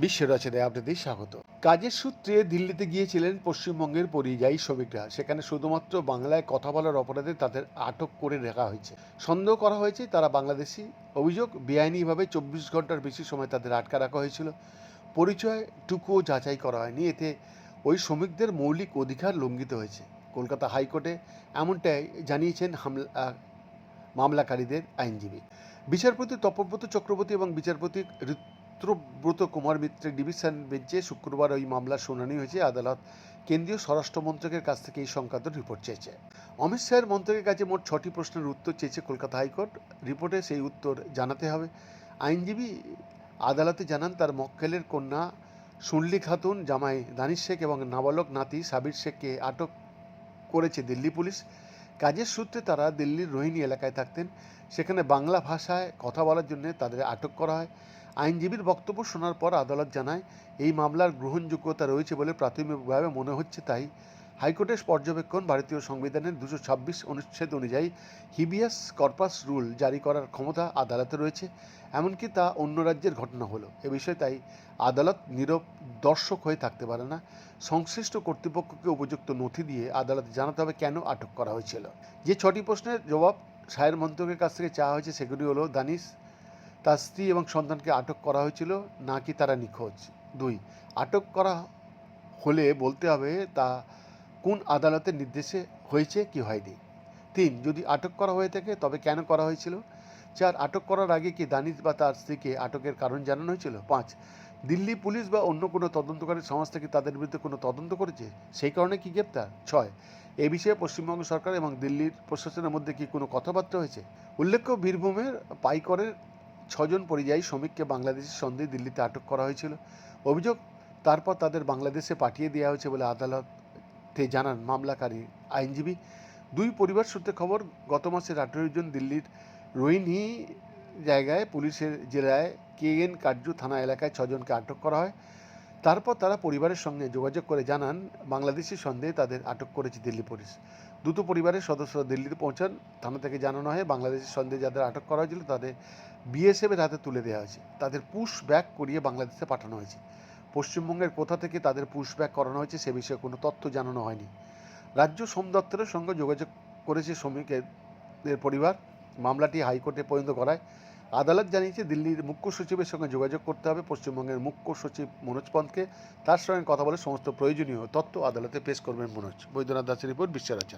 বিশ্ব রচনায় আপনাদের স্বাগত। কাজের সূত্রে দিল্লিতে গিয়েছিলেন পশ্চিমবঙ্গের পরিযায়ী শ্রমিকরা। সেখানে শুধুমাত্র বাংলায় কথা বলার অপরাধে তাদের আটক করে রাখা হয়েছে। সন্দেহ করা হয়েছে, তারা বাংলাদেশি। অভিযোগ, বেআইনিভাবে চব্বিশ ঘণ্টার বেশি সময় তাদের আটকা রাখা হয়েছিল। পরিচয় টুকুও যাচাই করা হয়নি। এতে ওই শ্রমিকদের মৌলিক অধিকার লঙ্ঘিত হয়েছে। কলকাতা হাইকোর্টে এমনটাই জানিয়েছেন হামলা মামলাকারীদের আইনজীবী। বিচারপতি তপব্রত চক্রবর্তী এবং বিচারপতি ঋত্রব্রত কুমার মিত্রের ডিভিশন বেঞ্চে শুক্রবার ওই মামলার শুনানি হয়েছে। আদালত কেন্দ্রীয় স্বরাষ্ট্র মন্ত্রকের কাছ থেকে এই সংক্রান্ত রিপোর্ট চেয়েছে। অমিত শাহের মন্ত্রকের কাছে মোট ছটি প্রশ্নের উত্তর চেয়েছে কলকাতা হাইকোর্ট। রিপোর্টে সেই উত্তর জানাতে হবে। আইনজীবী আদালতে জানান, তার মক্কেলের কন্যা সুনলি খাতুন, জামাই দানিশ শেখ এবং নাবালক নাতি সাবির শেখকে আটক করেছে দিল্লি পুলিশ। কাজের সূত্রে তারা দিল্লির রোহিণী এলাকায় থাকতেন। সেখানে বাংলা ভাষায় কথা বলার জন্য তাদের আটক করা হয়। আইনজীবীর বক্তব্য শোনার পর আদালত জানায়, এই মামলার গ্রহণযোগ্যতা রয়েছে বলে প্রাথমিকভাবে মনে হচ্ছে তাই হাইকোর্টের পর্যবেক্ষণ ভারতীয় সংবিধানের দুশো ছাব্বিশ অনুচ্ছেদ অনুযায়ী হিবিয়াস কর্পাস রুল জারি করার ক্ষমতা আদালতে রয়েছে, এমনকি তা অন্য রাজ্যের ঘটনা হলো। এ বিষয়ে তাই আদালত নীরব দর্শক হয়ে থাকতে পারে না। সংশ্লিষ্ট কর্তৃপক্ষকে উপযুক্ত নথি দিয়ে আদালতে জানাতে হবে কেন আটক করা হয়েছিল। যে ছটি প্রশ্নের জবাব সায়ের মন্ত্রকের কাছ থেকে চাওয়া হয়েছে সেগুলি হলো দানিশ, তার স্ত্রী এবং সন্তানকে আটক করা হয়েছিল নাকি তারা নিখোঁজ। দুই, আটক করা হলে বলতে হবে তা কোন আদালতের নির্দেশে হয়েছে, কি হয়নি? তিন, যদি আটক করা হয়ে থাকে, তবে কেন করা হয়েছিল? চার, আটক করার আগে কি দানিশ বা তার স্ত্রীকে আটকের কারণ জানানো হয়েছিল? পাঁচ, দিল্লি পুলিশ বা অন্য কোনো তদন্তকারী সংস্থা কি তাদের বিরুদ্ধে কোনো তদন্ত করেছে? সেই কারণে কি গ্রেপ্তার? ছয়, এ বিষয়ে পশ্চিমবঙ্গ সরকার এবং দিল্লির প্রশাসনের মধ্যে কি কোনো কথাবার্তা হয়েছে? উল্লেখ্য, বীরভূমের পাইকরের ছজন পরিযায়ী শ্রমিককে বাংলাদেশের সন্দেহে দিল্লিতে আটক করা হয়েছিল। অভিযোগ, তারপর তাদের বাংলাদেশে পাঠিয়ে দেওয়া হয়েছে বলে আদালতে জানান মামলাকারী আইনজীবী। দুই পরিবার সূত্রে খবর, গত মাসের আঠেরো জন দিল্লির রোহিণী জায়গায় পুলিশের জেলায় কে এন কার্জু থানা এলাকায় ছজনকে আটক করা হয়। তারপর তারা পরিবারের সঙ্গে যোগাযোগ করে জানান, বাংলাদেশি সন্দেহে তাদের আটক করেছে দিল্লি পুলিশ। দুটো পরিবারের সদস্যরা দিল্লিতে পৌঁছান। থানা থেকে জানানো হয় বাংলাদেশের সন্দেহে যাদের আটক করা হয়েছিল তাদের বিএসএফের হাতে তুলে দেওয়া হয়েছে। তাদের পুশ ব্যাক করিয়ে বাংলাদেশে পাঠানো হয়েছে। পশ্চিমবঙ্গের কোথা থেকে তাদের পুশ ব্যাক করানো হয়েছে সে বিষয়ে কোনো তথ্য জানানো হয়নি। রাজ্য শ্রম দপ্তরের সঙ্গে যোগাযোগ করেছে শ্রমিকের পরিবার। মামলাটি হাইকোর্টে পর্যন্ত করায়। আদালত জানিয়েছে, দিল্লির মুখ্য সচিবের সঙ্গে যোগাযোগ করতে হবে। পশ্চিমবঙ্গের মুখ্য সচিব মনোজ পন্থকে। তার সঙ্গে কথা বলে সমস্ত প্রয়োজনীয় তথ্য আদালতে পেশ করবেন মনোজ। বৈদ্যনাথ দাসের রিপোর্ট বিশ্ব রচনা